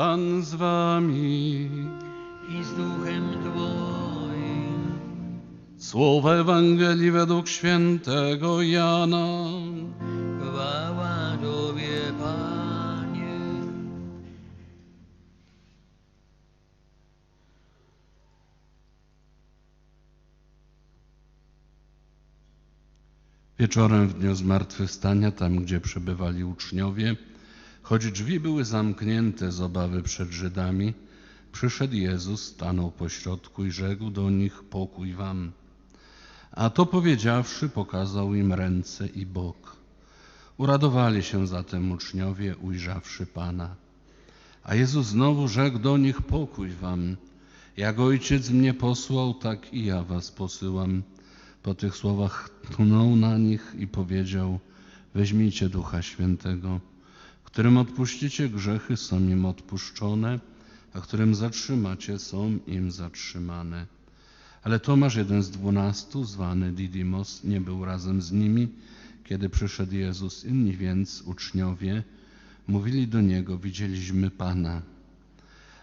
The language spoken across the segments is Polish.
Pan z wami. i z duchem Twoim. Słowa Ewangelii według świętego Jana. Chwała Tobie, Panie. Wieczorem w dniu zmartwychwstania, tam gdzie przebywali uczniowie, choć drzwi były zamknięte z obawy przed Żydami, przyszedł Jezus, stanął pośrodku i rzekł do nich: Pokój wam. A to powiedziawszy, pokazał im ręce i bok. Uradowali się zatem uczniowie, ujrzawszy Pana. A Jezus znowu rzekł do nich: Pokój wam. Jak ojciec mnie posłał, tak i ja was posyłam. Po tych słowach tchnął na nich i powiedział: Weźmijcie Ducha Świętego, którym odpuścicie grzechy, są im odpuszczone, a którym zatrzymacie, są im zatrzymane. Ale Tomasz, jeden z dwunastu, zwany Didymos, nie był razem z nimi, kiedy przyszedł Jezus. Inni więc uczniowie mówili do niego: Widzieliśmy Pana.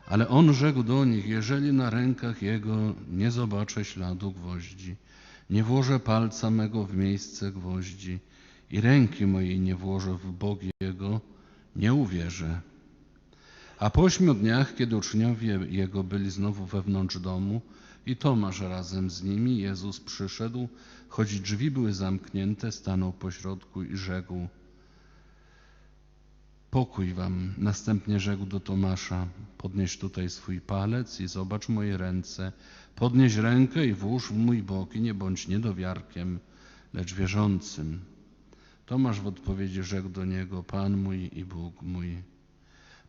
Ale on rzekł do nich: Jeżeli na rękach jego nie zobaczę śladu gwoździ, nie włożę palca mego w miejsce gwoździ i ręki mojej nie włożę w bok jego, nie uwierzę. A po ośmiu dniach, kiedy uczniowie jego byli znowu wewnątrz domu i Tomasz razem z nimi, Jezus przyszedł, choć drzwi były zamknięte, stanął pośrodku i rzekł: Pokój wam. Następnie rzekł do Tomasza: Podnieś tutaj swój palec i zobacz moje ręce. Podnieś rękę i włóż w mój bok i nie bądź niedowiarkiem, lecz wierzącym. Tomasz w odpowiedzi rzekł do niego: Pan mój i Bóg mój.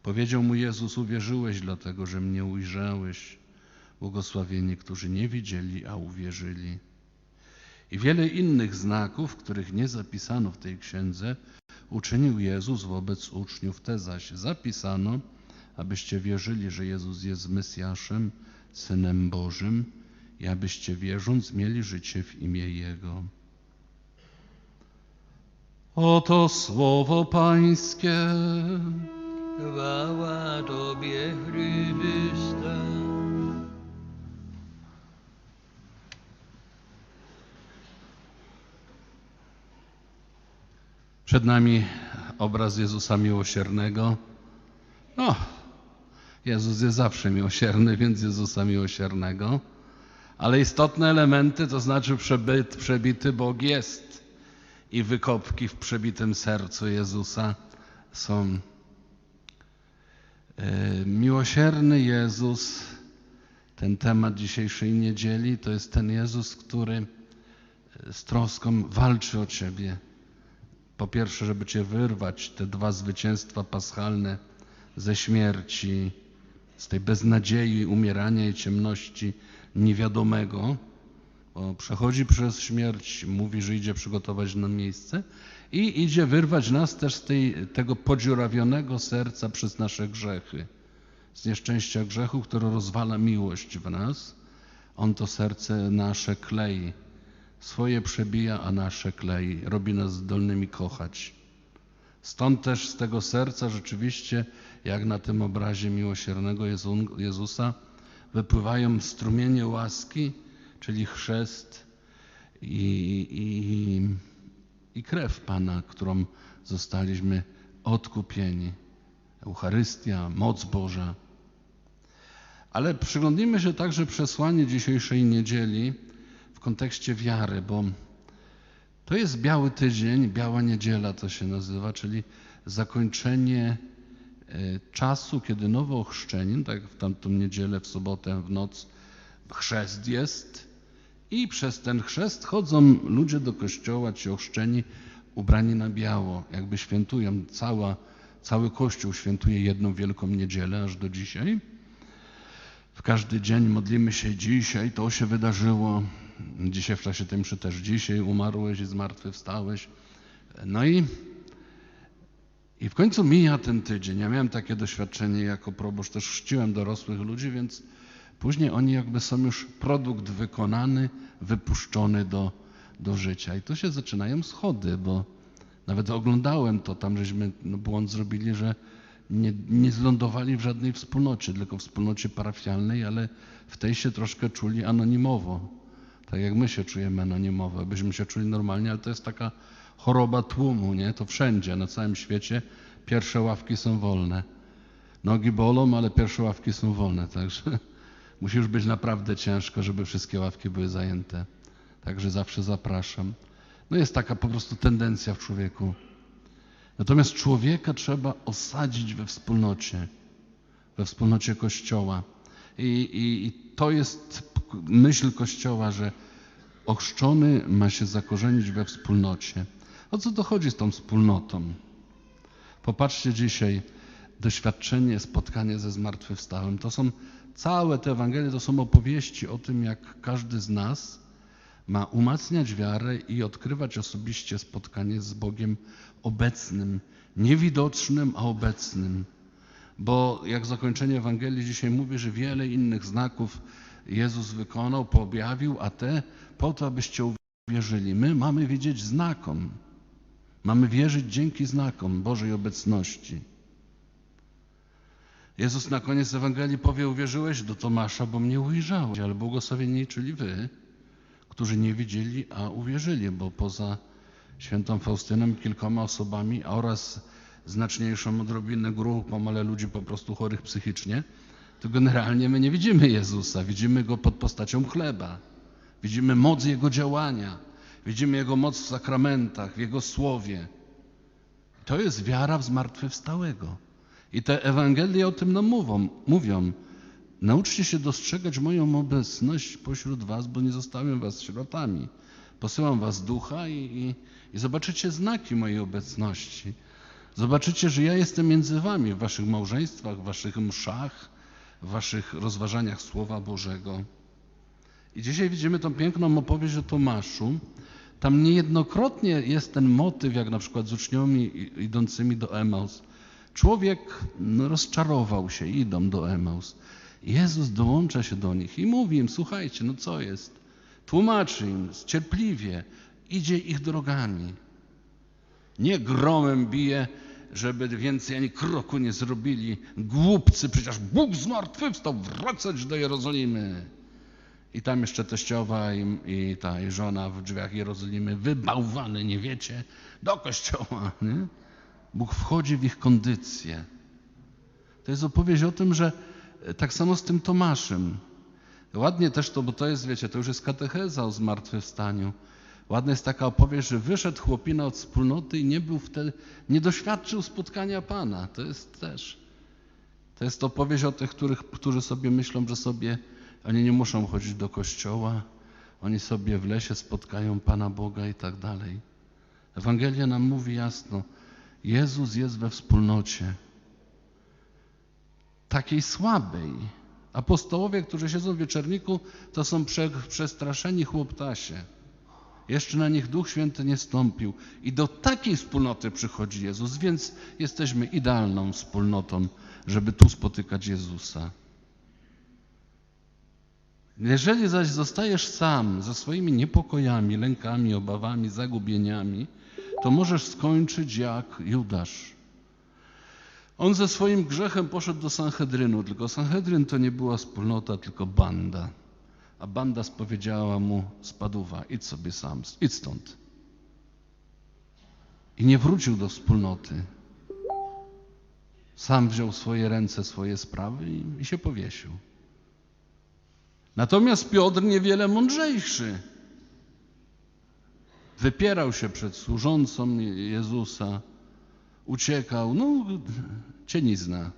Powiedział mu Jezus: Uwierzyłeś, dlatego że mnie ujrzałeś. Błogosławieni, którzy nie widzieli, a uwierzyli. I wiele innych znaków, których nie zapisano w tej księdze, uczynił Jezus wobec uczniów. Te zaś zapisano, abyście wierzyli, że Jezus jest Mesjaszem, Synem Bożym i abyście wierząc mieli życie w imię Jego. Oto słowo Pańskie. Chwała Tobie, Chryste. Przed nami obraz Jezusa Miłosiernego. No, Jezus jest zawsze miłosierny, więc Jezusa Miłosiernego. Ale istotne elementy, to znaczy przebyt, przebity Bóg jest. I wykopki w przebitym sercu Jezusa są. E, Miłosierny Jezus, ten temat dzisiejszej niedzieli, to jest ten Jezus, który e, z troską walczy o Ciebie. Po pierwsze, żeby Cię wyrwać, te dwa zwycięstwa paschalne ze śmierci, z tej beznadziei, umierania i ciemności niewiadomego, przechodzi przez śmierć, mówi, że idzie przygotować nam miejsce i idzie wyrwać nas też z tej, tego podziurawionego serca przez nasze grzechy, z nieszczęścia grzechu, które rozwala miłość w nas. On to serce nasze klei, swoje przebija, a nasze klei, robi nas zdolnymi kochać. Stąd też z tego serca rzeczywiście, jak na tym obrazie miłosiernego Jezu- Jezusa, wypływają strumienie łaski, czyli chrzest i, i, i krew Pana, którą zostaliśmy odkupieni. Eucharystia, moc Boża. Ale przyglądnijmy się także przesłaniu dzisiejszej niedzieli w kontekście wiary, bo to jest biały tydzień, biała niedziela to się nazywa, czyli zakończenie e, czasu, kiedy nowo ochrzczeni, tak w tamtą niedzielę, w sobotę, w noc, chrzest jest i przez ten chrzest chodzą ludzie do kościoła, ci ochrzczeni, ubrani na biało, jakby świętują, cała, cały Kościół świętuje jedną wielką niedzielę aż do dzisiaj. W każdy dzień modlimy się dzisiaj, to się wydarzyło. Dzisiaj w czasie tym, też dzisiaj umarłeś i zmartwychwstałeś. No i, i w końcu mija ten tydzień. Ja miałem takie doświadczenie jako proboszcz, też chrzciłem dorosłych ludzi, więc później oni jakby są już produkt wykonany, wypuszczony do, do życia. I tu się zaczynają schody, bo nawet oglądałem to, tam żeśmy no, błąd zrobili, że nie, nie zlądowali w żadnej wspólnocie, tylko w wspólnocie parafialnej, ale w tej się troszkę czuli anonimowo. Tak jak my się czujemy anonimowo, byśmy się czuli normalnie, ale to jest taka choroba tłumu, nie? To wszędzie, na całym świecie pierwsze ławki są wolne. Nogi bolą, ale pierwsze ławki są wolne, także musi już być naprawdę ciężko, żeby wszystkie ławki były zajęte. Także zawsze zapraszam. No jest taka po prostu tendencja w człowieku. Natomiast człowieka trzeba osadzić we wspólnocie, we wspólnocie Kościoła. I, i, I to jest myśl Kościoła, że ochrzczony ma się zakorzenić we wspólnocie. O co to chodzi z tą wspólnotą? Popatrzcie dzisiaj, doświadczenie, spotkanie ze zmartwychwstałym. To są całe te Ewangelie, to są opowieści o tym, jak każdy z nas ma umacniać wiarę i odkrywać osobiście spotkanie z Bogiem obecnym, niewidocznym, a obecnym. Bo jak zakończenie Ewangelii dzisiaj mówi, że wiele innych znaków Jezus wykonał, poobjawił, a te po to, abyście uwierzyli. My mamy wiedzieć znakom. Mamy wierzyć dzięki znakom Bożej obecności. Jezus na koniec Ewangelii powie, uwierzyłeś do Tomasza, bo mnie ujrzałeś, ale błogosławieni, czyli wy, którzy nie widzieli, a uwierzyli, bo poza świętą Faustyną i kilkoma osobami oraz znaczniejszą odrobinę grupą, ale ludzi po prostu chorych psychicznie, to generalnie my nie widzimy Jezusa, widzimy Go pod postacią chleba. Widzimy moc Jego działania, widzimy Jego moc w sakramentach, w Jego słowie. To jest wiara w zmartwychwstałego. I te Ewangelie o tym nam mówią. mówią. Nauczcie się dostrzegać moją obecność pośród was, bo nie zostawiam was sierotami. Posyłam was ducha i, i, i zobaczycie znaki mojej obecności. Zobaczycie, że ja jestem między wami w waszych małżeństwach, w waszych mszach, w waszych rozważaniach Słowa Bożego. I dzisiaj widzimy tą piękną opowieść o Tomaszu. Tam niejednokrotnie jest ten motyw, jak na przykład z uczniami idącymi do Emaus. Człowiek no, rozczarował się, idą do Emaus. Jezus dołącza się do nich i mówi im, słuchajcie, no co jest? Tłumaczy im cierpliwie, idzie ich drogami. Nie gromem bije, żeby więcej ani kroku nie zrobili. Głupcy, przecież Bóg zmartwychwstał, wracać do Jerozolimy. I tam jeszcze teściowa i, i ta i żona w drzwiach Jerozolimy, wybałwany, nie wiecie, do kościoła. Nie? Bóg wchodzi w ich kondycję. To jest opowieść o tym, że tak samo z tym Tomaszem. Ładnie też to, bo to jest, wiecie, to już jest katecheza o zmartwychwstaniu. Ładna jest taka opowieść, że wyszedł chłopina od wspólnoty i nie był wtedy, nie doświadczył spotkania Pana. To jest też, to jest opowieść o tych, których, którzy sobie myślą, że sobie, oni nie muszą chodzić do kościoła, oni sobie w lesie spotkają Pana Boga i tak dalej. Ewangelia nam mówi jasno, Jezus jest we wspólnocie. Takiej słabej. Apostołowie, którzy siedzą w wieczorniku, to są prze, przestraszeni chłoptasie. Jeszcze na nich Duch Święty nie stąpił. I do takiej wspólnoty przychodzi Jezus, więc jesteśmy idealną wspólnotą, żeby tu spotykać Jezusa. Jeżeli zaś zostajesz sam ze swoimi niepokojami, lękami, obawami, zagubieniami, to możesz skończyć jak Judasz. On ze swoim grzechem poszedł do Sanhedrynu, tylko Sanhedryn to nie była wspólnota, tylko banda. A banda spowiedziała mu spaduwa, idź sobie sam, idź stąd. I nie wrócił do wspólnoty. Sam wziął swoje ręce swoje sprawy i, i się powiesił. Natomiast Piotr niewiele mądrzejszy. Wypierał się przed służącą Jezusa, uciekał, no cienizna.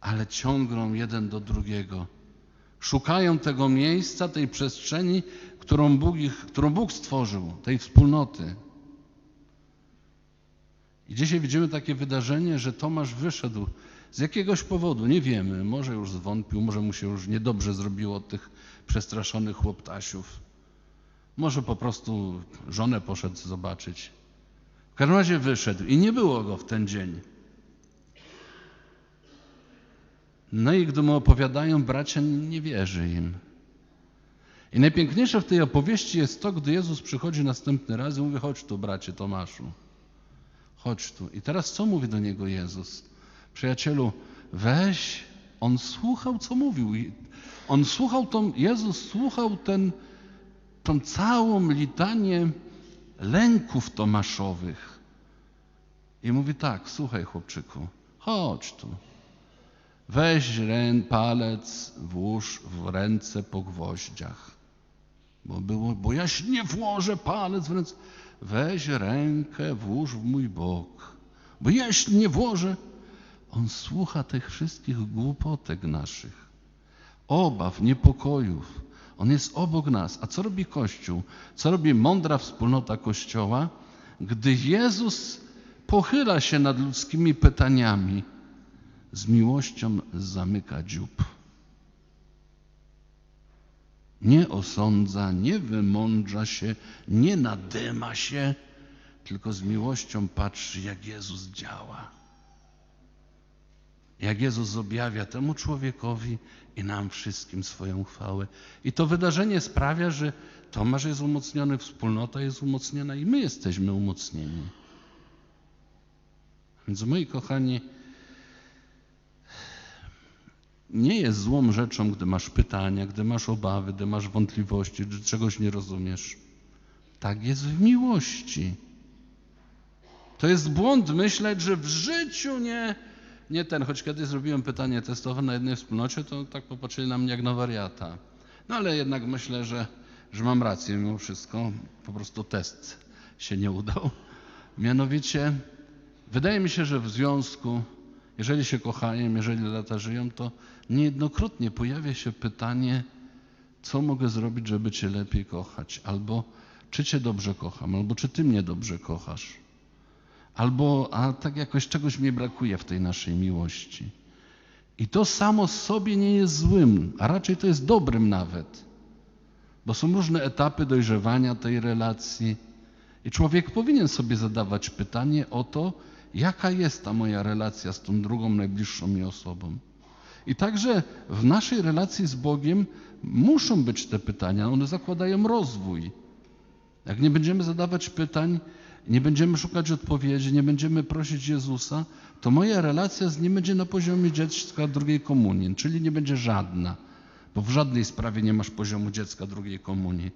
Ale ciągną jeden do drugiego. Szukają tego miejsca, tej przestrzeni, którą Bóg, ich, którą Bóg stworzył, tej wspólnoty. I dzisiaj widzimy takie wydarzenie, że Tomasz wyszedł z jakiegoś powodu, nie wiemy, może już zwątpił, może mu się już niedobrze zrobiło od tych przestraszonych chłoptasiów. Może po prostu żonę poszedł zobaczyć. W każdym razie wyszedł i nie było go w ten dzień. No i gdy mu opowiadają, bracia nie wierzy im. I najpiękniejsze w tej opowieści jest to, gdy Jezus przychodzi następny raz i mówi: Chodź tu, bracie Tomaszu. Chodź tu. I teraz co mówi do niego Jezus? Przyjacielu, weź, on słuchał, co mówił. On słuchał Jezus słuchał ten, tą całą litanię lęków tomaszowych. I mówi tak, słuchaj chłopczyku, chodź tu. Weź rę, palec, włóż w ręce po gwoździach. Bo było, bo jaś nie włożę palec w ręce. Weź rękę, włóż w mój bok. Bo jeśli nie włożę, on słucha tych wszystkich głupotek naszych, obaw, niepokojów. On jest obok nas. A co robi Kościół? Co robi mądra wspólnota Kościoła? Gdy Jezus pochyla się nad ludzkimi pytaniami, z miłością zamyka dziób. Nie osądza, nie wymądrza się, nie nadyma się, tylko z miłością patrzy, jak Jezus działa. Jak Jezus objawia temu człowiekowi i nam wszystkim swoją chwałę. I to wydarzenie sprawia, że Tomasz jest umocniony, wspólnota jest umocniona i my jesteśmy umocnieni. Więc moi kochani, nie jest złą rzeczą, gdy masz pytania, gdy masz obawy, gdy masz wątpliwości, gdy czegoś nie rozumiesz. Tak jest w miłości. To jest błąd myśleć, że w życiu nie, nie ten. Choć kiedyś zrobiłem pytanie testowe na jednej wspólnocie, to tak popatrzyli na mnie jak na wariata. No ale jednak myślę, że, że mam rację mimo wszystko. Po prostu test się nie udał. Mianowicie, wydaje mi się, że w związku, jeżeli się kochają, jeżeli lata żyją, to niejednokrotnie pojawia się pytanie, co mogę zrobić, żeby Cię lepiej kochać, albo czy Cię dobrze kocham, albo czy Ty mnie dobrze kochasz, albo a tak jakoś czegoś mi brakuje w tej naszej miłości. I to samo sobie nie jest złym, a raczej to jest dobrym nawet, bo są różne etapy dojrzewania tej relacji i człowiek powinien sobie zadawać pytanie o to, jaka jest ta moja relacja z tą drugą, najbliższą mi osobą. I także w naszej relacji z Bogiem muszą być te pytania, one zakładają rozwój. Jak nie będziemy zadawać pytań, nie będziemy szukać odpowiedzi, nie będziemy prosić Jezusa, to moja relacja z Nim będzie na poziomie dziecka drugiej komunii, czyli nie będzie żadna, bo w żadnej sprawie nie masz poziomu dziecka drugiej komunii.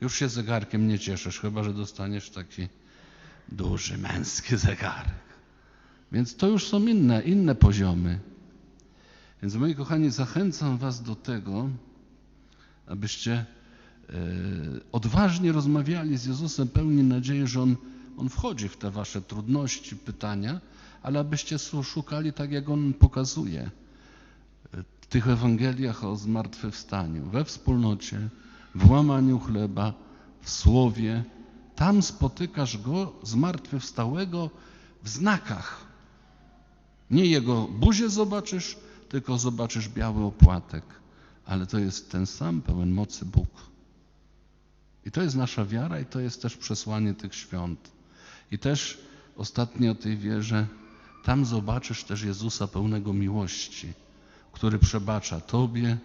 Już się zegarkiem nie cieszysz, chyba że dostaniesz taki duży męski zegarek. Więc to już są inne, inne poziomy. Więc moi kochani, zachęcam Was do tego, abyście e, odważnie rozmawiali z Jezusem, pełni nadziei, że On, On wchodzi w te Wasze trudności, pytania, ale abyście szukali tak, jak On pokazuje e, w tych Ewangeliach o zmartwychwstaniu, we wspólnocie, w łamaniu chleba, w słowie. Tam spotykasz Go zmartwychwstałego w znakach. Nie Jego buzię zobaczysz, tylko zobaczysz biały opłatek, ale to jest ten sam pełen mocy Bóg. I to jest nasza wiara, i to jest też przesłanie tych świąt. I też ostatnio o tej wierze, tam zobaczysz też Jezusa pełnego miłości, który przebacza Tobie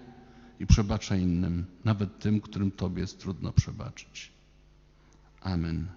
i przebacza innym, nawet tym, którym Tobie jest trudno przebaczyć. Amen.